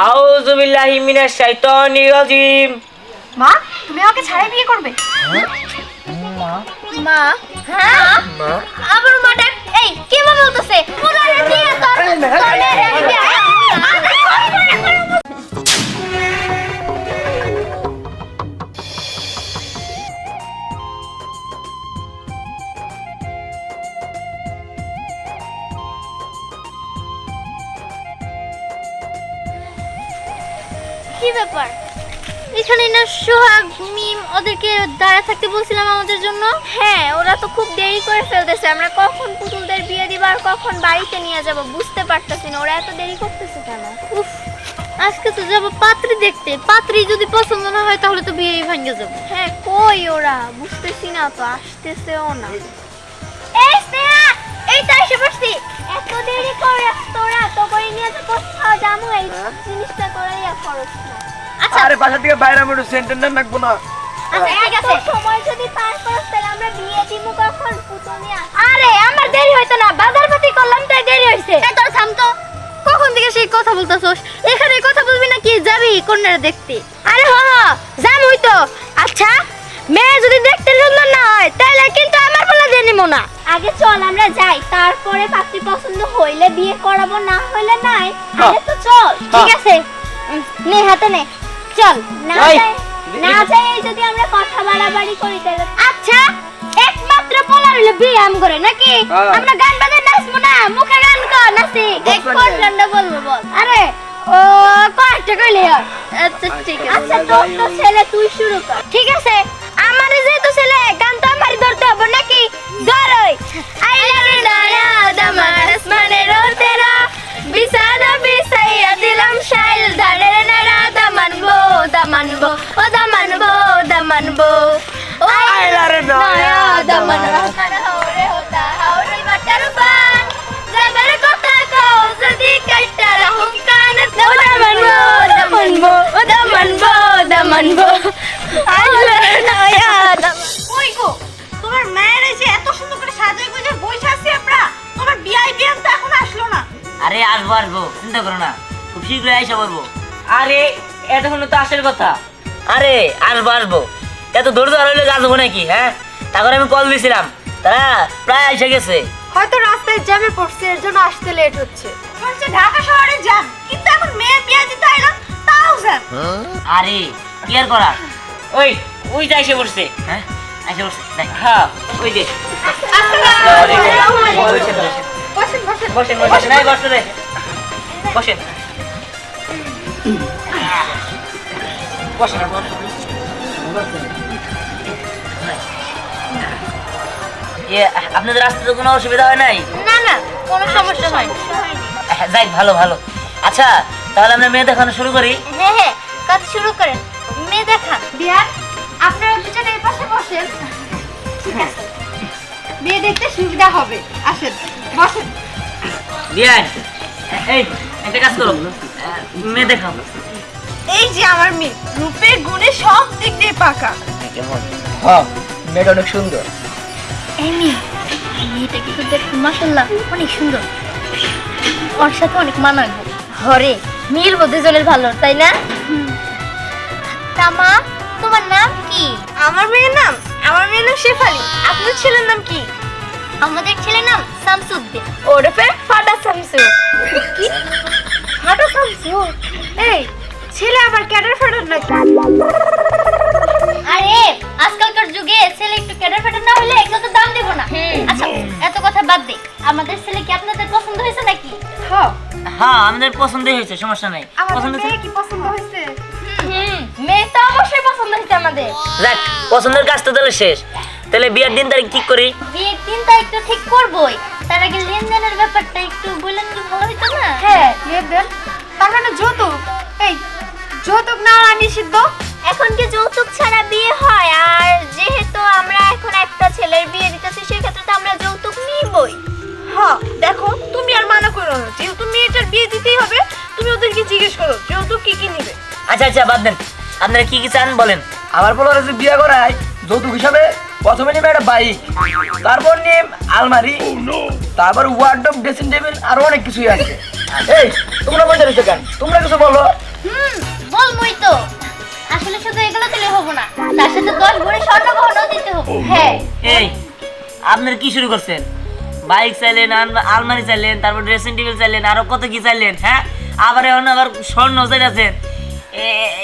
আউযু বিল্লাহি মিনাশ শাইতানির রাজিম মা তুমি আমাকে ছাড়াই বিয়ে করবে মা হ্যাঁ মা আবার মা ডাক এই কে মা বলতেছে পুরারে বিয়ে তোর কি ব্যাপার? এখানে না সোহাগ মিম ওদেরকে দাঁড়া থাকতে বলছিলাম আমাদের জন্য? হ্যাঁ ওরা তো খুব দেরি করে ফেলতেছে। আমরা কখন পুতুলদের বিয়ে দিব আর কখন বাড়িতে নিয়ে যাব বুঝতে পারতেছি না। ওরা এত দেরি করতেছে কেন? উফ আজকে তো যাব পাত্রী দেখতে। পাত্রী যদি পছন্দ না হয় তাহলে তো বিয়েই ভাঙে যাব। হ্যাঁ কই ওরা? বুঝতেছি না তো আসতেছেও না। এই স্নেহা! এই তো এসে বসছি এত দেরি করে তোরা তো করে নিয়ে তো কোথাও জামু এই জিনিসটা তোরাই আর খরচ না আচ্ছা। আরে বাসা থেকে বাইরে আমি একটু সেন্টার রাখব না। আচ্ছা সময় যদি পার করস তাহলে আমরা বিয়ে দিব কখন? পুতুল আরে আমার দেরি হইতো না। বাজার পাতি করলাম তাই দেরি হইছে। এই তোর থাম তো। কখন থেকে সেই কথা বলতাছস? এখানে কথা বলবি না কি? যাবি কন্যারা দেখতে। আরে হ হ। জামুই তো। আচ্ছা মেয়ে যদি দেখতে সুন্দর না হয় না। আগে চল আমরা যাই। তারপরে পাত্রী পছন্দ হইলে বিয়ে করাবো না হইলে নাই। তাহলে তো চল ঠিক আছে? নে হাতে নে। চল না যাই না যাই যদি আমরা কথা বাড়াবাড়ি করি তাহলে। আচ্ছা একমাত্র পোলা হইলে বিয়ে আম করে নাকি? হ্যাঁ। আমরা গান নাচবো না মুখে গান কর নাচি। এক। বলব বল। আরে ও কয়েকটা কইলে আচ্ছা ঠিক আছে। আচ্ছা তোর তো ছেলে তুই শুরু কর। ঠিক আছে আমার যেহেতু ছেলে গান খুব শীঘ্রই আইসা বলব। আরে এতক্ষণ তো আসার কথা। আরে আসব আসব। এত ধৈর্য আর হইলে আসব নাকি হ্যাঁ? তারপরে আমি কল দিয়েছিলাম তারা প্রায় এসে গেছে। হয়তো রাস্তায় জ্যামে পড়ছে এর জন্য আসতে লেট হচ্ছে। শুনছে ঢাকা শহরে যান কিন্তু এখন মেয়ে বিয়া দিতে আইলাম তাও যান আরে কি আর করা। ওই ওই যে এসে পড়ছে। হ্যাঁ এসে পড়ছে দেখ। হ্যাঁ ওই যে। বসেন বসেন বসেন বসেন। বসেন বসেন। বসেন ইয়ে, আপনাদের রাস্তাতে কোনো অসুবিধা হয় নাই? না না কোনো সমস্যা হয় হ্যাঁ, যাই ভালো ভালো। আচ্ছা তাহলে আমরা মেয়ে দেখানো শুরু করি। হ্যাঁ হ্যাঁ কাজ শুরু করেন। মেয়ে দেখান। বিয়ার আপনারা দুজনে এই পাশে বসেন। ঠিক আছে। বিয়ে দেখতে সুবিধা হবে। আসেন বসেন। বিয়ান এই একটা কাজ করো। মেয়ে দেখাও। এই যে আমার মেয়ে রূপে গুণে সব দিক দিয়ে পাকা। কেমন? হ্যাঁ মেয়েটা অনেক সুন্দর। এমি মেয়েটা কিন্তু দেখতে মাসাল্লাহ অনেক সুন্দর। ওর সাথে অনেক মানায় হরে মিলবো দুজনের ভালো তাই না? তামা তোমার নাম কি? আমার মেয়ের নাম আমার মেয়ের নাম শেফালি। আপনার ছেলের নাম কি? আমাদের ছেলের নাম শামসুদ্দিন। ওরফে ফাটা শামসু কি? শামসু এই ছেলে আবার ক্যাডার নাকি? আরে আজকালকার যুগে ছেলে একটু কেডার ফেডার না হলে এগুলো তো দাম দেবো না। আচ্ছা এত কথা বাদ দে। আমাদের ছেলে কি আপনাদের পছন্দ হয়েছে নাকি? হ্যাঁ হ্যাঁ আমাদের পছন্দই হয়েছে সমস্যা নাই। পছন্দ হয়েছে? কি পছন্দ হয়েছে? মেয়ে তো অবশ্যই পছন্দ হয়েছে আমাদের। যাক পছন্দের কাজ তো তাহলে শেষ। তাহলে বিয়ের দিন তারিখ ঠিক করি? বিয়ের দিন তো ঠিক করবই। তার আগে লেনদেনের ব্যাপারটা একটু বললেন কি ভালো হতো না? হ্যাঁ বিয়ে দেন তার মানে যৌতুক। এই যৌতুক না আমি সিদ্ধ? এখন কি যৌতুক ছাড়া বিয়ে হয়? আর যেহেতু আমরা এখন একটা ছেলের বিয়ে দিতেছি সেক্ষেত্রে তো আমরা যৌতুক নিবই। হ্যাঁ দেখো তুমি আর মানা করো না। যেহেতু মেয়েটার বিয়ে দিতেই হবে তুমি ওদেরকে জিজ্ঞেস করো যৌতুক কি কি নিবে? আচ্ছা আচ্ছা বাদ দেন। আপনারা কি কি চান বলেন? আবার বলার যে বিয়ে করায় যৌতুক হিসাবে প্রথমে নিবে একটা বাইক তারপর নিম আলমারি তারপর ওয়ার্ড ওয়ার্ডরোব ড্রেসিং টেবিল আরও অনেক কিছুই আছে। এই তোমরা বসে রয়েছো কেন? তোমরা কিছু বলো। হুম বলবই তো। আসলে শুধু এগুলো দিলে হব না তার সাথে দশ ভরি স্বর্ণ গহনাও দিতে হবে। হ্যাঁ। এই আপনারা কি শুরু করছেন? বাইক চাইলেন আল- আলমারি চাইলেন তারপর ড্রেসিং টেবিল চাইলেন আরও কত কি চাইলেন হ্যাঁ? আবার এখন আবার স্বর্ণ চাইতেছেন।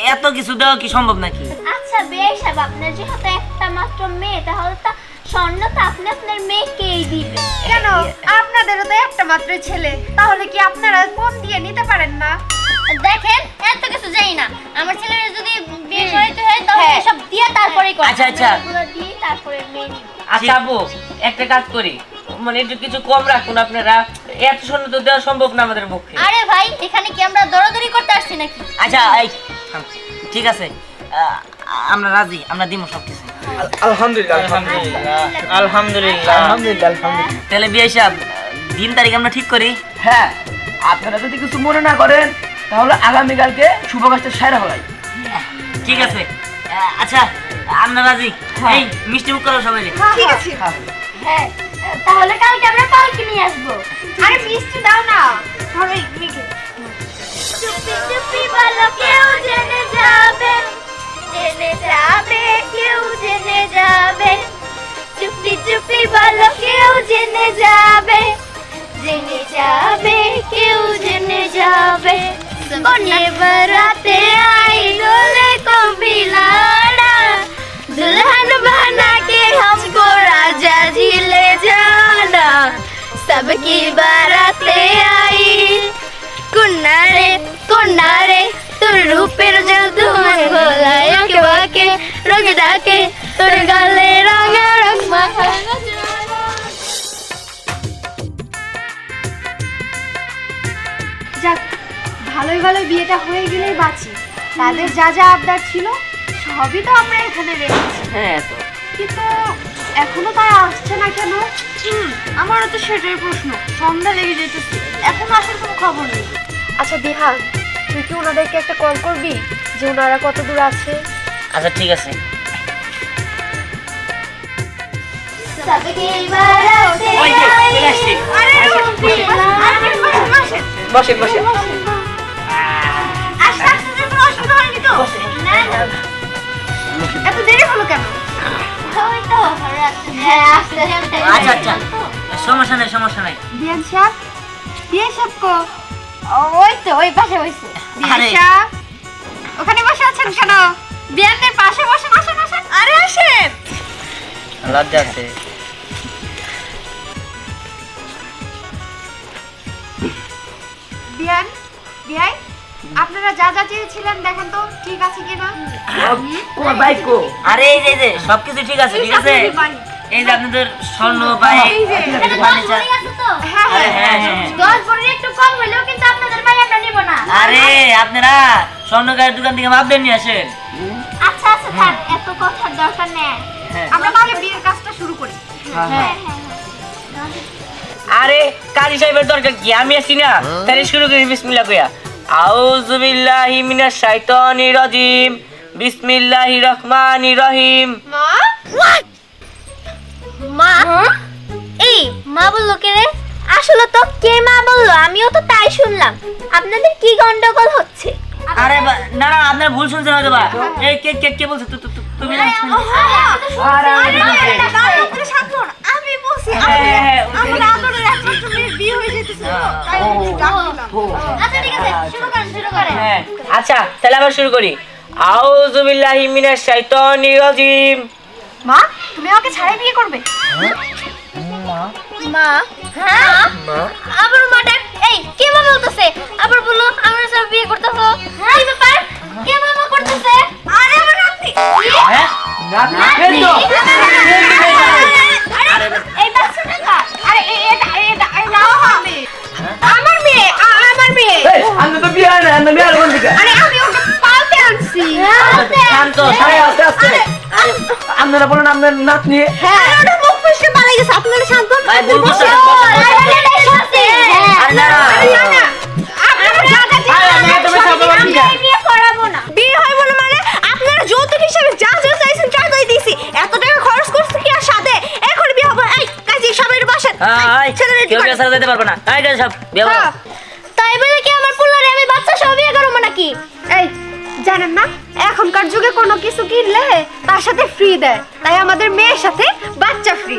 এত কিছু দেওয়া কি সম্ভব নাকি? আচ্ছা বেশ আপনার যেহেতু একটা মাত্র মেয়ে তাহলে তা স্বর্ণ তো আপনি আপনার মেয়েকেই দিবে কেন? আপনাদেরও তো একটা মাত্র ছেলে। তাহলে কি আপনারা কোন দিয়ে নিতে পারেন না? দেখেন এত কিছু জানি না। আমার ছেলের যদি বিয়ে করাইতে হয় তাহলে হ্যাঁ। এসব দিয়ে তারপরেই করব। আচ্ছা আচ্ছা। দিয়ে তারপরে মেয়ে নিব আচ্ছা আপু একটা কাজ করি। মানে একটু কিছু কম রাখুন আপনারা। এত স্বর্ণ তো দেওয়া সম্ভব না আমাদের পক্ষে। আরে ভাই এখানে কি আমরা দৌড়াদৌড়ি করতে আসছি নাকি? আচ্ছা এই ঠিক আছে। আমরা রাজি আমরা দিব সব কিছু আলহামদুলিল্লাহ। আলহামদুলিল্লাহ। আলহামদুলিল্লাহ। আলহামদুলিল্লাহ আলহামদুলিল্লাহ। তাহলে বিয়ে সাহেব দিন তারিখ আমরা ঠিক করি? হ্যাঁ আপনারা যদি কিছু মনে না করেন তাহলে আগামীকালকে শুভ কাজটা সেরা হলাই ঠিক আছে। আচ্ছা আমরা রাজি? এই মিষ্টি মুখ করো সবাই ঠিক আছে। হ্যাঁ। তাহলে কালকে আমরা পালকি নিয়ে আসব। আরে মিষ্টি দাও না। ধরো চুপি চুপি বলো কেউ জেনে যাবে জেনে যাবে কেউ জেনে যাবে চুপি চুপি বলো কেউ জেনে যাবে জেনে যাবে কেউ জেনে যাবে বনে বরাতে आई डोले को बिलाना दुल्हन बना के हमको राजा जी ले जाना सबकी बाराते आई কুন্নারে কুন্নারে তোর রূপের জাদু মনে ভোলায় বাকে রোগে ডাকে তোর গালে রঙা রং মাখা যাক ভালোই ভালো বিয়েটা হয়ে গেলেই বাঁচি। তাদের যা যা আবদার ছিল সবই তো আমরা এখানে রেখেছি। হ্যাঁ তো। কিন্তু এখনও তারা আসছে না কেন? হুম আমারও তো সেটাই প্রশ্ন। সন্ধ্যা লেগে যেতেছে। এখনও আসার কোনো খবর নেই। আচ্ছা বিহান তুই কি ওনাদেরকে একটা কল করবি যে ওনারা কত দূর আছে? আচ্ছা ঠিক আছে। আচ্ছা আচ্ছা। সমস্যা সমস্যা কো? ওই তো ওই পাশে ওখানে বসে আছেন কেন? বিয়ানদের পাশে বসে বসে বসে আরে আসেন। লজ্জা আছে বিয়ান বিয়াই আপনারা যা যা চেয়েছিলেন দেখেন তো ঠিক আছে কিনা? তোমার বাইক কো। আরে এই যে এই যে সবকিছু ঠিক আছে ঠিক আছে? আপনাদের এই যে আপনাদের স্বর্ণ এই যে, ফার্নিচার হ্যাঁ আরে হ্যাঁ হ্যাঁ দশ একটু কম হইলেও কিন্তু আপনাদের ভাই আমরা নিব না। আরে আপনারা স্বর্ণ গায়ের দোকান থেকে মাপ নিয়ে আসেন? আচ্ছা আচ্ছা থাক এত কথার দরকার নেই। হ্যাঁ। আমরা তাহলে বিয়ের কাজটা শুরু করি। হ্যাঁ আরে কাজী সাহেবের দরকার কি? আমি আছি না। তাহলে শুরু করি বিসমিল্লাহ কইয়া। আউযু বিল্লাহি মিনাশ শাইতানির রাজিম বিসমিল্লাহির রহমানির রহিম মা? মা? এই মা বলল কে রে? আসলে তো কে মা বলল? আমিও তো তাই শুনলাম। আপনাদের কি গন্ডগোল হচ্ছে? আরে না না আপনার ভুল শুনছেন হয়তো বা। এই কে কে কে বলছো? তুমি আমি বলছি। হ্যাঁ, হ্যাঁ, হ্যাঁ, আমার একমাত্র মেয়ের বিয়ে হয়ে যেতেছে তাই। আচ্ছা ঠিক আছে শুরু করেন শুরু করেন। হ্যাঁ আচ্ছা তাহলে আবার শুরু করি। আউযু বিল্লাহি মিনাশ শাইতানির রাজিম। মা তুমি আমাকে ছাড়াই বিয়ে করবে? মা হ্যাঁ আবার মা ডাক এই কে মা বলতেছে আবার বলো আমরা সব বিয়ে করতেছো কি ব্যাপার কে মামা করতেছে আরে আমার নাতি হ্যাঁ না এই তো আরে এই বাচ্চাটা কার আরে এটা এটা নাও মেয়ে আমার মেয়ে আমার মেয়ে আমি তো বিয়ে না আমি বিয়ে কোন দিকে আরে আমি ওকে পালতে আনছি শান্ত আস্তে আস্তে আপনারা বলেন আপনার নাতনি হ্যাঁ গেছে আপনারা সান্ত্বনা ভাই বলব তাই বলে কি আমার বাচ্চা সব বিয়ে করব নাকি এই জানেন না এখনকার যুগে কোনো কিছু কিনলে তার সাথে ফ্রি দেয় তাই আমাদের মেয়ের সাথে বাচ্চা ফ্রি